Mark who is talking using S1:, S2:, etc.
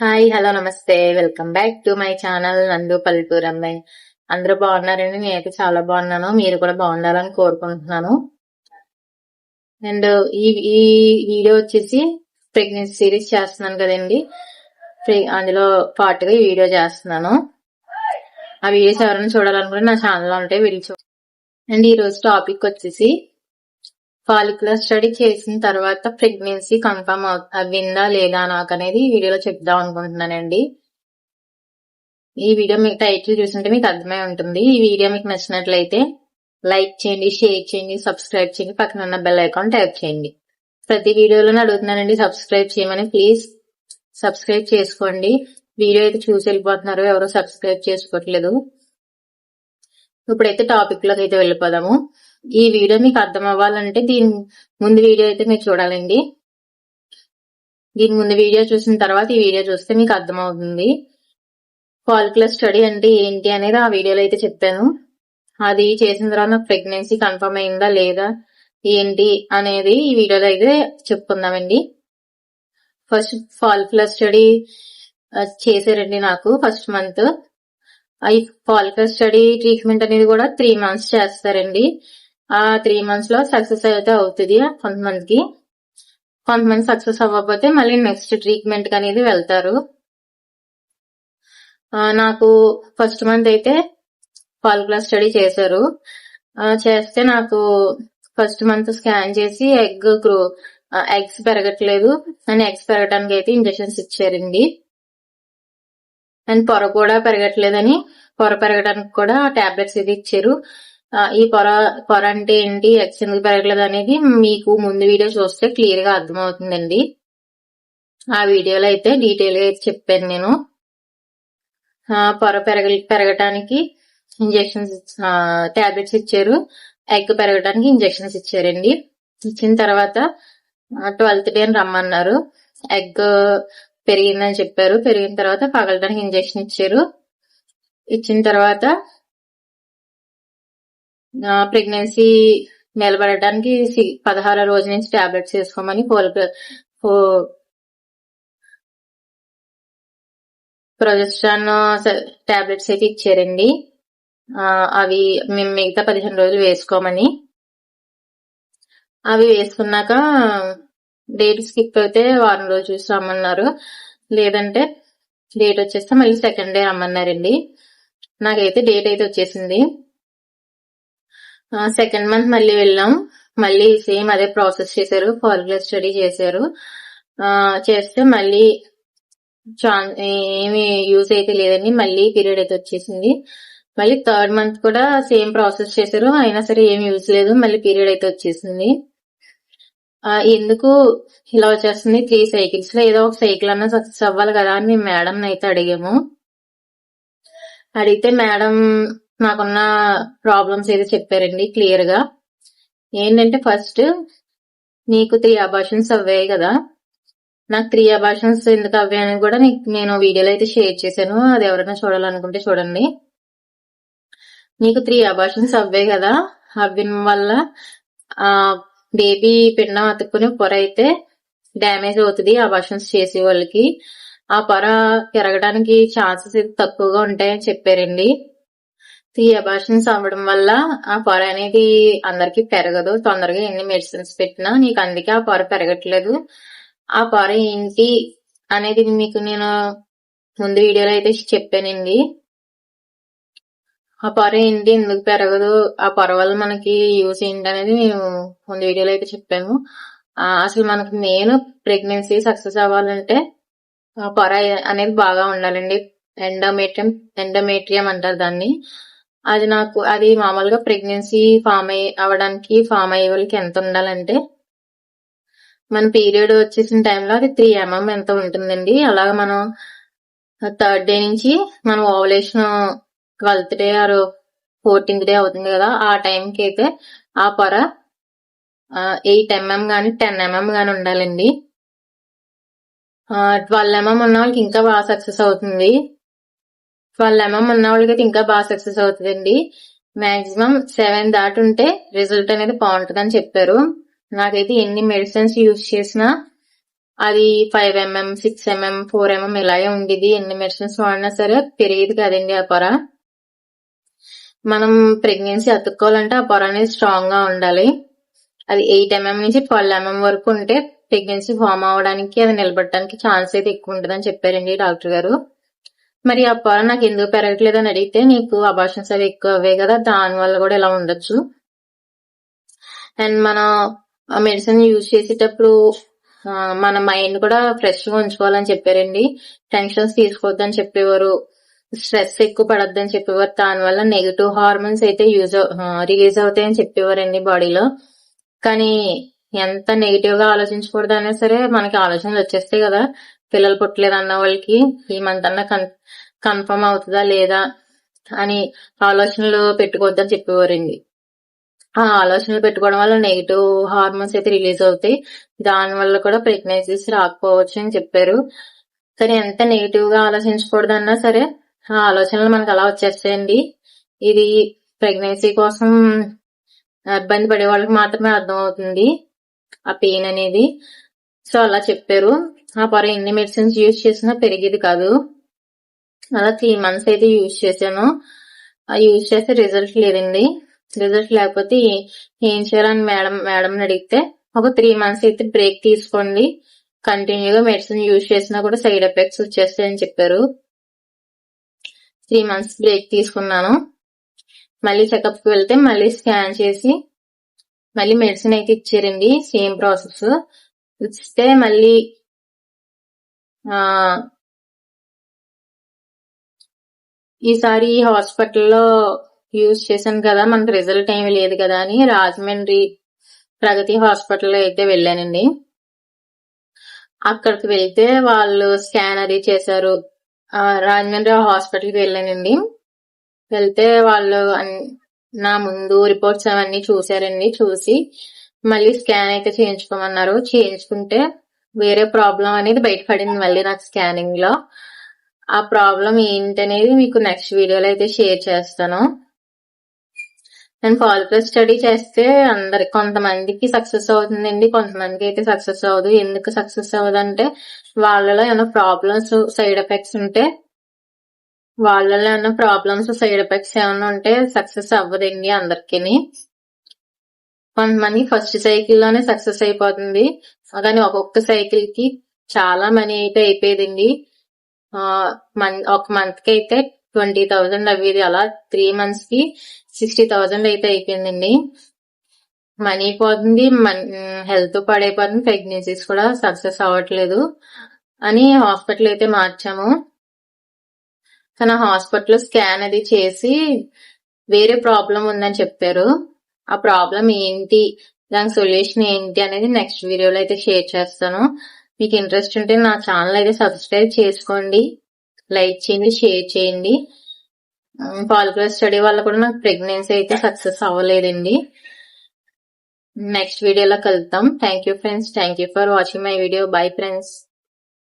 S1: Hi hello నమస్తే. Welcome back to my channel Nandu పల్లెటూరు అమ్మాయి. అందరూ బాగున్నారండి? నేనైతే చాలా బాగున్నాను. మీరు కూడా బాగుండాలని కోరుకుంటున్నాను. అండ్ ఈ ఈ వీడియో వచ్చేసి ప్రెగ్నెన్సీ సిరీస్ చేస్తున్నాను కదండి. అందులో పాటుగా ఈ వీడియో చేస్తున్నాను. ఆ వీడియోస్ ఎవరైనా చూడాలనుకుంటే నా ఛానల్లో ఉంటాయి వీడియో చూ అండ్ ఈ రోజు టాపిక్ వచ్చేసి ఫాలిక్యులర్ స్టడీ చేసిన తర్వాత ప్రెగ్నెన్సీ కన్ఫర్మ్ అవ్విందా లేదా నాకు అనేది ఈ వీడియోలో చెప్దాం అనుకుంటున్నానండి. ఈ వీడియో మీకు టైటిల్ చూసుంటే మీకు అర్థమై ఉంటుంది. ఈ వీడియో మీకు నచ్చినట్లయితే లైక్ చేయండి షేర్ చేయండి సబ్స్క్రైబ్ చేయండి. పక్కన ఉన్న బెల్ ఐకాన్ ట్యాప్ చేయండి. ప్రతి వీడియోలోనే అడుగుతున్నానండి సబ్స్క్రైబ్ చేయమని. ప్లీజ్ సబ్స్క్రైబ్ చేసుకోండి. వీడియో అయితే చూసి వెళ్ళిపోతున్నారు ఎవరో సబ్స్క్రైబ్ చేసుకోవట్లేదు. ఇప్పుడైతే టాపిక్లోకి అయితే వెళ్ళిపోదాము. ఈ వీడియో మీకు అర్థం అవ్వాలంటే దీని ముందు వీడియో అయితే మీరు చూడాలండి. దీని ముందు వీడియో చూసిన తర్వాత ఈ వీడియో చూస్తే మీకు అర్థమవుతుంది. ఫాలిక్యులర్ స్టడీ అంటే ఏంటి అనేది ఆ వీడియోలో అయితే చెప్పాను. అది చేసిన తర్వాత ప్రెగ్నెన్సీ కన్ఫర్మ్ అయిందా లేదా ఏంటి అనేది ఈ వీడియోలో అయితే చెప్పుకుందామండి. ఫస్ట్ ఫాలిక్యులర్ స్టడీ చేశారండి నాకు ఫస్ట్ మంత్ ఈ ఫాలికల్ స్టడీ ట్రీట్మెంట్ అనేది కూడా త్రీ మంత్స్ చేస్తారండి. ఆ త్రీ మంత్స్లో సక్సెస్ అయితే అవుతుంది కొంతమందికి. కొంతమంది సక్సెస్ అవ్వకపోతే మళ్ళీ నెక్స్ట్ ట్రీట్మెంట్ అనేది వెళ్తారు. నాకు ఫస్ట్ మంత్ అయితే ఫాలిక్యులర్ స్టడీ చేశారు. చేస్తే నాకు ఫస్ట్ మంత్ స్కాన్ చేసి ఎగ్ గ్రో ఎగ్స్ పెరగట్లేదు. అని ఎగ్స్ పెరగడానికి అయితే ఇంజక్షన్స్ ఇచ్చారండి. అండ్ పొర కూడా పెరగట్లేదని పొర పెరగడానికి కూడా టాబ్లెట్స్ ఇది ఇచ్చారు. ఈ పొర పొర అంటే ఏంటి? ఎక్స్ ఎందుకు పెరగలేదు అనేది మీకు ముందు వీడియో చూస్తే క్లియర్గా అర్థమవుతుందండి. ఆ వీడియోలో అయితే డీటెయిల్గా అయితే చెప్పాను నేను. పొర పెరగ పెరగటానికి ఇంజెక్షన్స్ టాబ్లెట్స్ ఇచ్చారు. ఎగ్ పెరగడానికి ఇంజెక్షన్స్ ఇచ్చారండి. ఇచ్చిన తర్వాత ట్వెల్త్ డే అని రమ్మన్నారు. ఎగ్ పెరిగిందని చెప్పారు. పెరిగిన తర్వాత పగలడానికి ఇంజెక్షన్ ఇచ్చారు. ఇచ్చిన తర్వాత ప్రెగ్నెన్సీ నిలబడటానికి సి- రోజుల రోజు నుంచి టాబ్లెట్స్ వేసుకోమని ప్రొజెస్ట్రాన్ టాబ్లెట్స్ అయితే ఇచ్చారండి. అవి మేము మిగతా పదిహేను రోజులు వేసుకోమని. అవి వేసుకున్నాక డేట్ స్కిప్ అయితే వారం రోజు చూసి రమ్మన్నారు లేదంటే డేట్ వచ్చేస్తే మళ్ళీ సెకండ్ డే రమ్మన్నారండి. నాకైతే డేట్ అయితే వచ్చేసింది. సెకండ్ మంత్ మళ్ళీ వెళ్ళాం. మళ్ళీ సేమ్ అదే ప్రాసెస్ చేశారు. ఫార్ములా స్టడీ చేశారు. చేస్తే మళ్ళీ ఛాన్ ఏమి యూజ్ అయితే లేదని మళ్ళీ పీరియడ్ అయితే వచ్చేసింది. మళ్ళీ థర్డ్ మంత్ కూడా సేమ్ ప్రాసెస్ చేశారు. అయినా సరే ఏమి యూజ్ లేదు. మళ్ళీ పీరియడ్ అయితే వచ్చేసింది. ఎందుకు ఇలా వచ్చేస్తుంది? త్రీ సైకిల్స్లో ఏదో ఒక సైకిల్ అన్నా సక్సెస్ అవ్వాలి కదా అని మేము మేడం అయితే అడిగాము. అడిగితే మేడం నాకున్న ప్రాబ్లమ్స్ ఏదో చెప్పారండి క్లియర్గా. ఏంటంటే ఫస్ట్ నీకు త్రీ అబార్షన్స్ అవ్వాయి కదా. నాకు త్రీ అబార్షన్స్ ఎందుకు అవ్వాయని అని కూడా నీకు నేను వీడియోలో అయితే షేర్ చేశాను. అది ఎవరైనా చూడాలనుకుంటే చూడండి. నీకు త్రీ అబార్షన్స్ అవ్వాయి కదా. అవ్వడం వల్ల ఆ బేబీ పిండం అతుక్కుని పొర అయితే డ్యామేజ్ అవుతుంది అబార్షన్స్ చేసే వాళ్ళకి. ఆ పొర పెరగడానికి ఛాన్సెస్ అయితే తక్కువగా ఉంటాయని చెప్పారండి. ఈ అబార్షన్స్ అవ్వడం వల్ల ఆ పొర అనేది అందరికి పెరగదు. తొందరగా ఎన్ని మెడిసిన్స్ పెట్టినా నీకు అందుకే ఆ పొర పెరగట్లేదు. ఆ పొర ఏంటి అనేది మీకు నేను ముందు వీడియోలో అయితే చెప్పానండి. ఆ పొర ఏంటి ఎందుకు పెరగదు ఆ పొర వల్ల మనకి యూస్ ఏంటి అనేది నేను ముందు వీడియోలో అయితే చెప్పాను. అసలు మనకి మెయిన్ ప్రెగ్నెన్సీ సక్సెస్ అవ్వాలంటే ఆ పొర అనేది బాగా ఉండాలండి. ఎండోమేట్రియం ఎండోమేట్రియం అంటారు దాన్ని. అది నాకు అది మామూలుగా ప్రెగ్నెన్సీ ఫామ్ అయ్యి అవడానికి ఫామ్ అయ్యే వాళ్ళకి ఎంత ఉండాలంటే మన పీరియడ్ వచ్చేసిన టైంలో అది త్రీ ఎంఎం mm ఎంత ఉంటుందండి. అలాగా మనం థర్డ్ డే నుంచి మనం ovulation twelfth day or fourteenth day అవుతుంది కదా ఆ టైంకి అయితే ఆ పొర ఎయిట్ ఎంఎం కానీ టెన్ ఎంఎం కానీ ఉండాలండి. ట్వెల్వ్ ఎంఎం mm ఉన్న వాళ్ళకి ఇంకా బాగా సక్సెస్ అవుతుంది. ట్వెల్వ్ ఎంఎం ఉన్న వాళ్ళకైతే అయితే ఇంకా బాగా సక్సెస్ అవుతుందండి. మాక్సిమం సెవెన్ దాటి ఉంటే రిజల్ట్ అనేది బాగుంటుంది అని చెప్పారు. నాకైతే ఎన్ని మెడిసిన్స్ యూజ్ చేసినా అది five mm six mm four mm ఇలాగే ఉండేది. ఎన్ని మెడిసిన్స్ వాడినా సరే పెరిగేది కదండి ఆ పొర. మనం ప్రెగ్నెన్సీ అతుక్కోవాలంటే ఆ పొర అనేది స్ట్రాంగ్గా ఉండాలి. అది ఎయిట్ ఎంఎం నుంచి ట్వెల్వ్ ఎంఎం వరకు ఉంటే ప్రెగ్నెన్సీ ఫామ్ అవడానికి అది నిలబడడానికి ఛాన్స్ అయితే ఎక్కువ ఉంటుందని చెప్పారండి డాక్టర్ గారు. మరి ఆ పొర నాకు ఎందుకు పెరగట్లేదు అని అడిగితే నీకు అబార్షన్స్ అవి ఎక్కువ అవే కదా దాని వల్ల కూడా ఇలా ఉండొచ్చు? అండ్ మనం ఆ మెడిసిన్ యూజ్ చేసేటప్పుడు మన మైండ్ కూడా ఫ్రెష్గా ఉంచుకోవాలని చెప్పారండి. టెన్షన్స్ తీసుకోవద్దని చెప్పేవారు స్ట్రెస్ ఎక్కువ పడద్దని చెప్పేవారు దానివల్ల నెగిటివ్ హార్మోన్స్ అయితే యూజ్ రిలీజ్ అవుతాయని చెప్పేవారండి బాడీలో. కానీ ఎంత నెగిటివ్గా ఆలోచించకూడదు అయినా సరే మనకి ఆలోచనలు వచ్చేస్తాయి కదా. పిల్లలు పుట్టలేదు అన్న వాళ్ళకి ఈ మంత్ అన్న కన్ఫర్మ్ అవుతుందా లేదా అని ఆలోచనలు పెట్టుకోవద్దని చెప్పేవారండి. ఆ ఆలోచనలు పెట్టుకోవడం వల్ల నెగిటివ్ హార్మోన్స్ అయితే రిలీజ్ అవుతాయి. దాని వల్ల కూడా ప్రెగ్నెన్సీస్ రాకపోవచ్చు అని చెప్పారు. కానీ ఎంత నెగిటివ్గా ఆలోచించకూడదన్నా సరే ఆ ఆలోచనలు మనకు అలా వచ్చేస్తాయండి. ఇది ప్రెగ్నెన్సీ కోసం ఇబ్బంది పడే వాళ్ళకి మాత్రమే అర్థమవుతుంది ఆ పెయిన్ అనేది. సో అలా చెప్పారు. ఆ పొర ఎన్ని మెడిసిన్స్ యూజ్ చేసినా పెరిగేది కాదు. అలా త్రీ మంత్స్ అయితే యూజ్ చేశాను. ఆ యూజ్ చేస్తే రిజల్ట్ లేదండి. రిజల్ట్ లేకపోతే ఏం చేయాలని మేడం మేడం అడిగితే ఒక త్రీ మంత్స్ అయితే బ్రేక్ తీసుకోండి. కంటిన్యూగా మెడిసిన్ యూజ్ చేసినా కూడా సైడ్ ఎఫెక్ట్స్ వచ్చేస్తాయని చెప్పారు. త్రీ మంత్స్ బ్రేక్ తీసుకున్నాను. మళ్ళీ చెకప్కి వెళ్తే మళ్ళీ స్కాన్ చేసి మళ్ళీ మెడిసిన్ అయితే ఇచ్చారండి. సేమ్ ప్రాసెస్ ఇస్తే మళ్ళీ ఆ ఈసారి హాస్పిటల్లో యూజ్ చేశాను కదా మనకు రిజల్ట్ ఏమీ లేదు కదా అని రాజమండ్రి ప్రగతి హాస్పిటల్లో అయితే వెళ్ళానండి. అక్కడికి వెళ్తే వాళ్ళు స్కాన్ అది చేశారు. రాజమండ్రి హాస్పిటల్కి వెళ్ళానండి. వెళ్తే వాళ్ళు నా ముందు రిపోర్ట్స్ అవన్నీ చూశారండి చూసి మళ్ళీ స్కాన్ అయితే చేయించుకోమన్నారు. చేయించుకుంటే వేరే ప్రాబ్లం అనేది బయటపడింది మళ్ళీ నాకు స్కానింగ్లో. ఆ ప్రాబ్లం ఏంటనేది మీకు నెక్స్ట్ వీడియోలో అయితే షేర్ చేస్తాను. నేను ఫాలికల్ స్టడీ చేస్తే అందరి కొంతమందికి సక్సెస్ అవుతుందండి కొంతమందికి అయితే సక్సెస్ అవ్వదు. ఎందుకు సక్సెస్ అవ్వదు అంటే వాళ్ళలో ఏమైనా ప్రాబ్లమ్స్ సైడ్ ఎఫెక్ట్స్ ఉంటే వాళ్ళలో ఏమైనా ప్రాబ్లమ్స్ సైడ్ ఎఫెక్ట్స్ ఏమైనా ఉంటే సక్సెస్ అవ్వదండి అందరికీ కొంతమంది ఫస్ట్ సైకిల్లోనే సక్సెస్ అయిపోతుంది. కానీ ఒక్కొక్క సైకిల్కి చాలా మనీ అయితే అయిపోయేదండి. ఒక మంత్కి అయితే ట్వంటీ థౌజండ్ అవ్వేది. అలా త్రీ మంత్స్కి సిక్స్టీ థౌజండ్ అయితే అయిపోయిందండి. మనీ పోతుంది హెల్త్ పాడైపోతుంది ప్రెగ్నెన్సీస్ కూడా సక్సెస్ అవ్వట్లేదు. అని హాస్పిటల్ అయితే మార్చాము. కానీ హాస్పిటల్ స్కాన్ అది చేసి వేరే ప్రాబ్లం ఉందని చెప్పారు. ఆ ప్రాబ్లం ఏంటి? దానికి సొల్యూషన్ ఏంటి అనేది నెక్స్ట్ వీడియోలో అయితే షేర్ చేస్తాను. మీకు ఇంట్రెస్ట్ ఉంటే నా ఛానల్ అయితే సబ్స్క్రైబ్ చేసుకోండి. లైక్ చేయండి షేర్ చేయండి. పాలికులర్ స్టడీ వల్ల కూడా నాకు ప్రెగ్నెన్సీ అయితే సక్సెస్ అవ్వలేదండి. నెక్స్ట్ వీడియోలో కలుద్దాం. Thank you friends thank you for watching my video bye friends